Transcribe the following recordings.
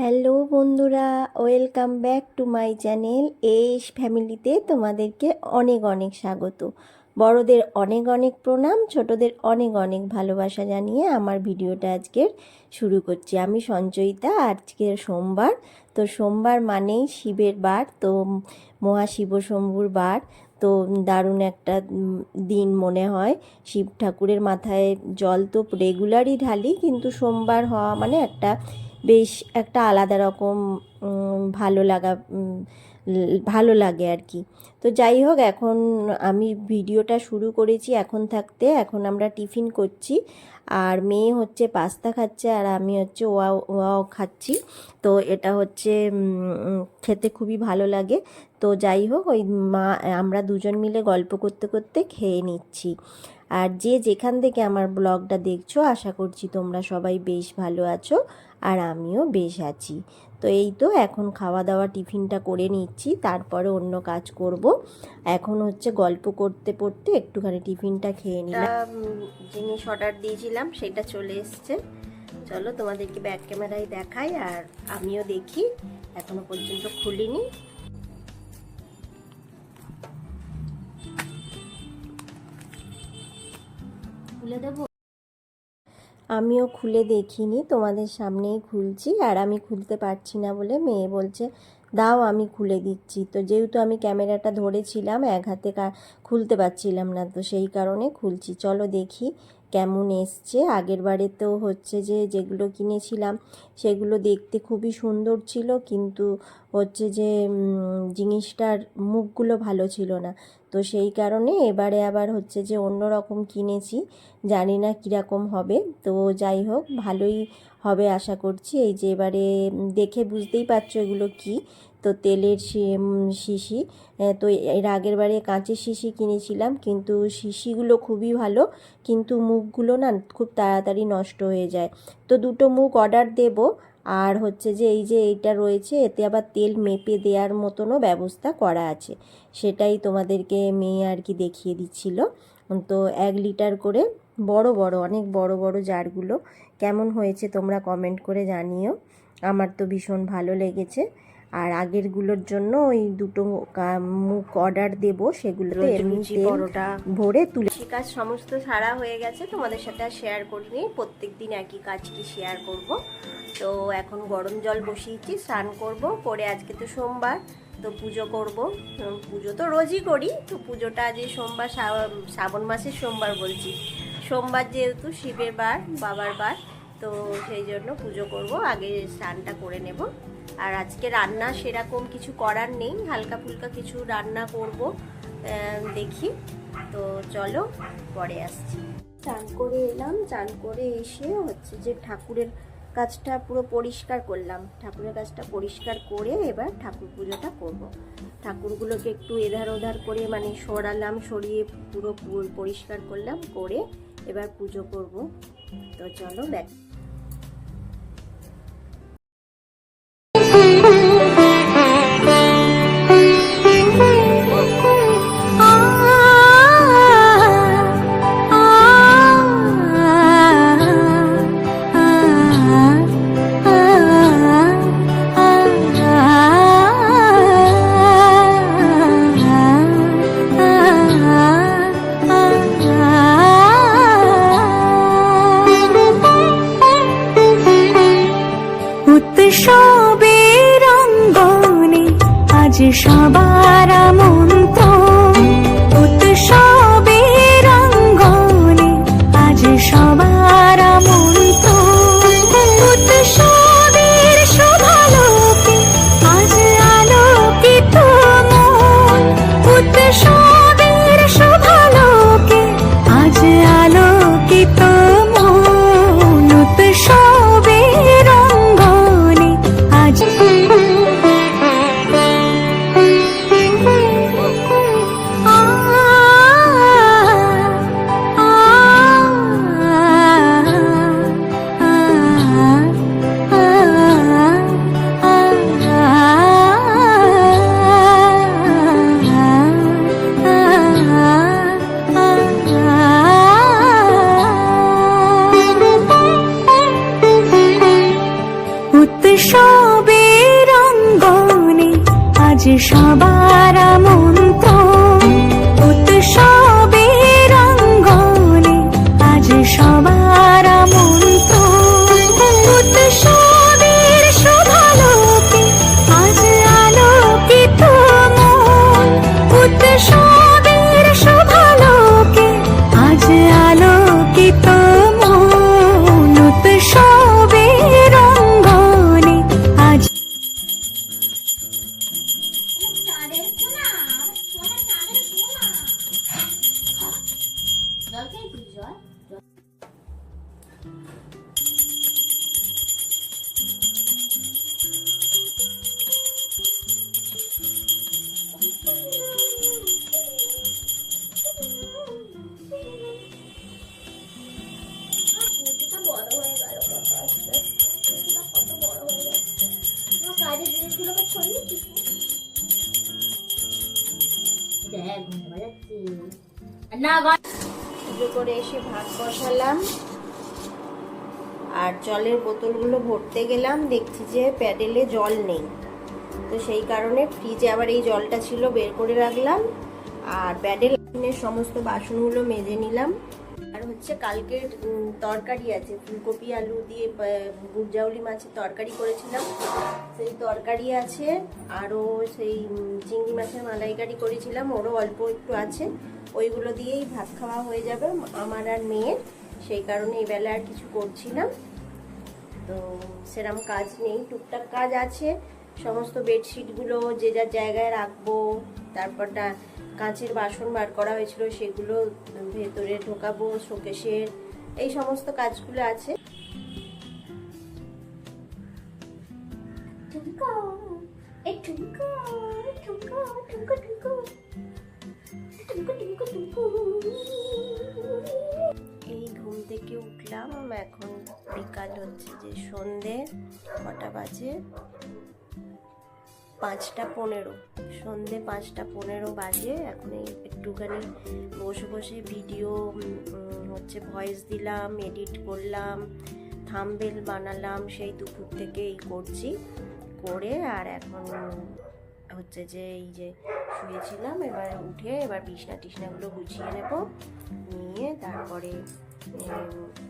Hello বন্ধুরা, welcome back to my channel S ফ্যামিলিতে তোমাদেরকে অনেক অনেক স্বাগত। বড়দের অনেক অনেক প্রণাম, ছোটদের অনেক অনেক ভালোবাসা জানিয়ে আমার ভিডিওটা আজকের শুরু করছি। আমি সঞ্চয়িতা আজকের সোমবার, তো সোমবার মানেই শিবের বার, তো মহাশিব শম্ভুর বার, তো দারুণ একটা দিন মনে হয়। শিব ঠাকুরের মাথায় জল তো রেগুলারই ঢালি, কিন্তু সোমবার হওয়া মানে একটা বেশ একটা আলাদা রকম ভালো লাগা ভালো লাগে আর কি। তো যাই হোক, এখন আমি ভিডিওটা শুরু করেছি এখন থাকতে। এখন আমরা টিফিন করছি। আর মেয়ে হচ্ছে পাস্তা খাচ্ছে আর আমি হচ্ছে ওয়া ওয়াও খাচ্ছি। তো এটা হচ্ছে খেতে খুবই ভালো লাগে। তো যাই হোক, ওই মা, আমরা দুজন মিলে গল্প করতে করতে খেয়ে নিচ্ছি। আর যে যেখান থেকে আমার ব্লগটা দেখছ, আশা করছি তোমরা সবাই বেশ ভালো আছো। আর আমিও বেশ আছি। তো এই তো এখন খাওয়া দাওয়া টিফিনটা করে নিচ্ছি তারপরে অন্য কাজ করব। এখন হচ্ছে গল্প করতে করতে একটুখানি টিফিনটা খেয়ে নিলাম। জিনিস অর্ডার দিয়েছিলাম সেটা চলে এসছে। চলো তোমাদেরকে ব্যাক ক্যামেরায় দেখাই আর আমিও দেখি। এখনও পর্যন্ত খুলিনি। খুলে দেবো? আমিও খুলে দেখিনি, তোমাদের সামনেই খুলছি আর আমি খুলতে পারছি না বলে মেয়ে বলছে, দাও আমি খুলে দিচ্ছি। তো যেহেতু আমি ক্যামেরাটা ধরেছিলাম, এক হাতে খুলতে পারছিলাম না, তো সেই কারণে খুলছি। চলো দেখি কেমন এসছে। আগের বারে তো হচ্ছে যে যেগুলো কিনেছিলাম সেগুলো দেখতে খুবই সুন্দর ছিল, কিন্তু হচ্ছে যে জিনিসটার মুখগুলো ভালো ছিল না। তো সেই কারণে এবারে আবার হচ্ছে যে অন্য রকম কিনেছি, জানি না কীরকম হবে। তো যাই হোক, ভালোই হবে আশা করছি। এই যে এবারে দেখে বুঝতেই পারছ এগুলো কি। তো তেলের শিশি। তো এর আগের বারে কাঁচের শিশি কিনেছিলাম, কিন্তু শিশিগুলো খুবই ভালো, কিন্তু মুখগুলো না খুব তাড়াতাড়ি নষ্ট হয়ে যায়। তো দুটো মুখ অর্ডার দেব, আর হচ্ছে যে এই যে এইটা রয়েছে, এতে আবার তেল মেপে দেওয়ার মতনও ব্যবস্থা করা আছে। সেটাই তোমাদেরকে মেয়ে আর কি দেখিয়ে দিচ্ছিল। তো এক লিটার করে, বড় বড়, অনেক বড় বড় জারগুলো। কেমন হয়েছে তোমরা কমেন্ট করে জানিও। আমার তো ভীষণ ভালো লেগেছে। আর আগেরগুলোর জন্য ওই দুটো মুখ অর্ডার দেব সেগুলোতে তেল ভরে তুলে কাজ সমস্ত সারা হয়ে গেছে তোমাদের সাথে আর শেয়ার করিনি প্রত্যেক দিন একই কাজ কি শেয়ার করব। তো এখন গরম জল বসিয়েছি স্নান করব করে আজকে তো সোমবার তো পুজো করব। পুজো তো রোজই করি তো পুজোটা আজ সোমবার শ্রাবণ মাসের সোমবার বলছি। সোমবার যেহেতু শিবের বার বাবার বার তো সেই জন্য পুজো করব আগে স্নানটা করে নেব। আর আজকে রান্না সেরকম কিছু করার নেই, হালকা ফুলকা কিছু রান্না করব দেখি। তো চলো, পরে আসছি। চান করে এলাম, চান করে এসে হচ্ছে যে ঠাকুরের কাজটা পুরো পরিষ্কার করলাম। ঠাকুরের কাজটা পরিষ্কার করে এবার ঠাকুর পুজোটা করব। ঠাকুরগুলোকে একটু এধার ওধার করে মানে সরালাম, সরিয়ে পুরো পরিষ্কার করলাম, করে এবার পুজো করব। তো চলো দেখ 傻吧。করে এসে ভাত আর জলের বোতলগুলো ভরতে গেলাম, দেখছি যে প্যাডেলে জল নেই। তো সেই কারণে ফ্রিজে আবার এই জলটা ছিল, বের করে রাখলাম। আর প্যাডেলের সমস্ত বাসনগুলো মেজে নিলাম। আর হচ্ছে কালকের তরকারি আছে। ফুলকপি, আলু দিয়ে গুড়জাউলি মাছের তরকারি করেছিলাম। সেই তরকারি আছে, আরও সেই চিংড়ি মাছের মালাইকারি করেছিলাম। ওরও অল্প একটু আছে। ওইগুলো দিয়েই ভাত খাওয়া হয়ে যাবে আমার আর মেয়ের। সেই কারণে এই বেলা আর কিছু করছি না। তো সেরম কাজ নেই। টুকটাক কাজ আছে। সমস্ত বেডশিটগুলো যে যার জায়গায় রাখব, তারপরটা কাঁচের বাসন বার করা হয়েছিল সেগুলো ভেতরে ঢোকাবো শোকেশের এই সমস্ত কাজগুলো আছে। এই ঘুম থেকে উঠলাম এখন বিকাল হচ্ছে যে সন্ধে কটা বাজে? পাঁচটা পনেরো। সন্ধে পাঁচটা পনেরো বাজে, এখন একটুখানি বসে বসে ভিডিও হচ্ছে ভয়েস দিলাম এডিট করলাম থামবেল বানালাম, সেই দুপুর থেকে এই করছি। করে আর এখন হচ্ছে যে এই যে শুয়েছিলাম, এবার উঠে এবার বিছনা টিছনাগুলো গুছিয়ে নেব। নিয়ে তারপরে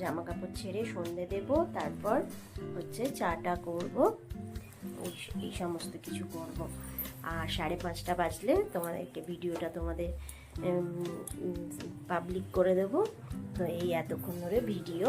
জামা কাপড় ছেড়ে সন্ধে দেব, তারপর হচ্ছে চাটা করব। এই এই সমস্ত কিছু করব। আর সাড়ে পাঁচটা বাজলে তোমাদেরকে ভিডিওটা তোমাদের পাবলিক করে দেব। তো এই এতক্ষণ ধরে ভিডিও।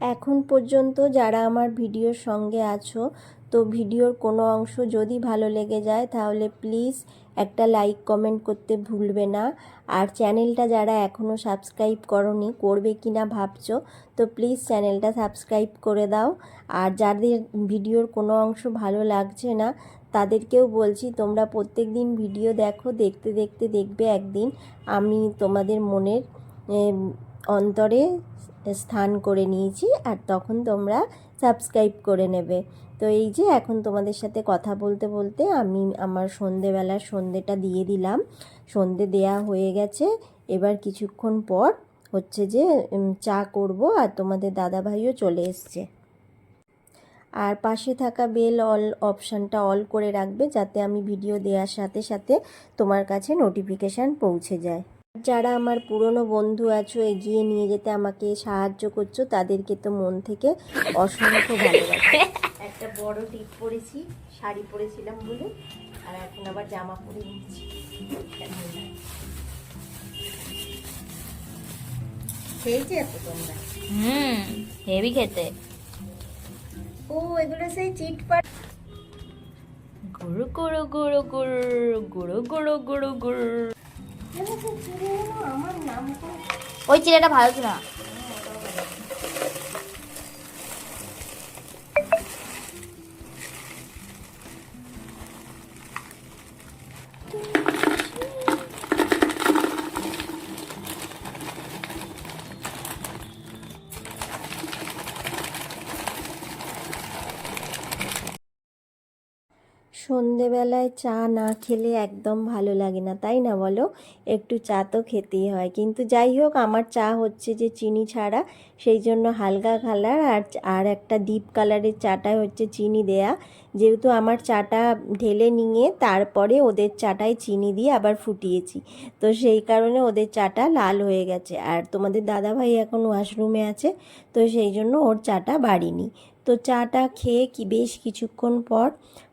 এখন পর্যন্ত যারা আমার ভিডিওর সঙ্গে আছো, তো ভিডিওর কোনো অংশ যদি ভালো লেগে যায়, তাহলে প্লিজ একটা লাইক কমেন্ট করতে ভুলবে না। আর চ্যানেলটা যারা এখনও সাবস্ক্রাইব করনি, করবে কি না ভাবছ, তো প্লিজ চ্যানেলটা সাবস্ক্রাইব করে দাও। আর যাদের ভিডিওর কোনো অংশ ভালো লাগছে না, তাদেরকেও বলছি, তোমরা প্রত্যেক দিন ভিডিও দেখো, দেখতে দেখতে দেখবে একদিন, আমি তোমাদের মনের অন্তরে স্থান করে নিয়েছি আর তখন তোমরা সাবস্ক্রাইব করে নেবে। তো এই যে এখন তোমাদের সাথে কথা বলতে বলতে আমি আমার সন্ধেবেলার সন্ধেটা দিয়ে দিলাম। সন্ধে দেয়া হয়ে গেছে। এবার কিছুক্ষণ পর হচ্ছে যে চা করব আর তোমাদের দাদাভাইও চলে এসছে। আর পাশে থাকা বেল অল অপশানটা অল করে রাখবে যাতে আমি ভিডিও দেওয়ার সাথে সাথে তোমার কাছে নোটিফিকেশান পৌঁছে যায়। যারা আমার পুরনো বন্ধু আছো এগিয়ে নিয়ে যেতে আমাকে সাহায্য করছ তাদেরকে তো মন থেকে অসংখ্য ভালোবাসি। একটা বড় টিপ পরেছি শাড়ি পরেছিলাম বলে আর এখন আবার জামা পরে নিচ্ছি। খেয়েছি এত তোমরা? হুম হেভি খেতে। ও এগুলো সেই চিট পাট গুড়ো গুড়ো গুড়ো গুড় গুড়ো গুড়ো গুড়ো। ওই চিড়েটা ভালো ছিল না সন্ধেবেলায় চা না খেলে একদম ভালো লাগে না, তাই না বলো? একটু চা তো খেতেই হয়। কিন্তু যাই হোক, আমার চা হচ্ছে যে চিনি ছাড়া, সেই জন্য হালকা কালার আর আর একটা ডিপ কালারের চাটায় হচ্ছে চিনি দেয়া। যেহেতু আমার চাটা ঢেলে নিয়ে তারপরে ওদের চাটায় চিনি দিয়ে আবার ফুটিয়েছি। তো সেই কারণে ওদের চাটা লাল হয়ে গেছে। আর তোমাদের দাদাভাই এখন ওয়াশরুমে আছে, তো সেই জন্য ওর চাটা বাড়িনি। তো চাটা খেয়ে কি বেশ কিছুক্ষণ পর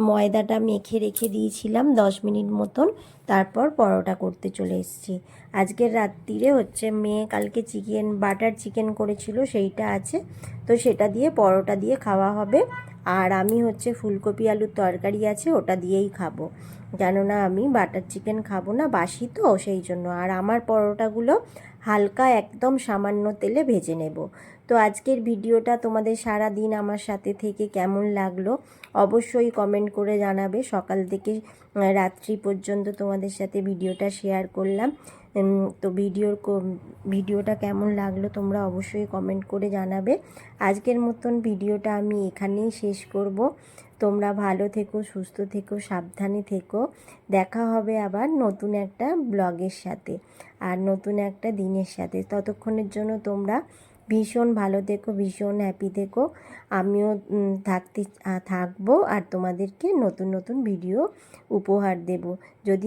ময়দাটা মেখে রেখে দিয়েছিলাম দশ মিনিট মতন। তারপর পরোটা করতে চলে এসেছি। আজকের রাত্রিরে হচ্ছে মেয়ে কালকে চিকেন, বাটার চিকেন করেছিল, সেইটা আছে। তো সেটা দিয়ে পরোটা দিয়ে খাওয়া হবে। আর আমি হচ্ছে ফুলকপি আলুর তরকারি আছে, ওটা দিয়েই খাব। কেননা আমি বাটার চিকেন খাব না, বাসি তো, সেই জন্য। আর আমার পরোটাগুলো হালকা একদম সামান্য তেলে ভেজে নেব। তো আজকের ভিডিওটা তোমাদের সারা দিন আমার সাথে থেকে কেমন লাগল অবশ্যই কমেন্ট করে জানাবে। সকাল থেকে রাত্রি পর্যন্ত তোমাদের সাথে ভিডিওটা শেয়ার করলাম। তো ভিডিওর ভিডিওটা কেমন লাগল তোমরা অবশ্যই কমেন্ট করে জানাবে। আজকের মতন ভিডিওটা আমি এখানেই শেষ করব। তোমরা ভালো থেকো, সুস্থ থেকো, সাবধানে থেকো। দেখা হবে আবার নতুন একটা ব্লগের সাথে। আর নতুন একটা দিনের সাথে। ততক্ষণের জন্য তোমরা ভীষণ ভালো থেকো, ভীষণ হ্যাপি থেকো। আমিও থাকতে থাকব আর তোমাদেরকে নতুন নতুন ভিডিও উপহার দেব। যদি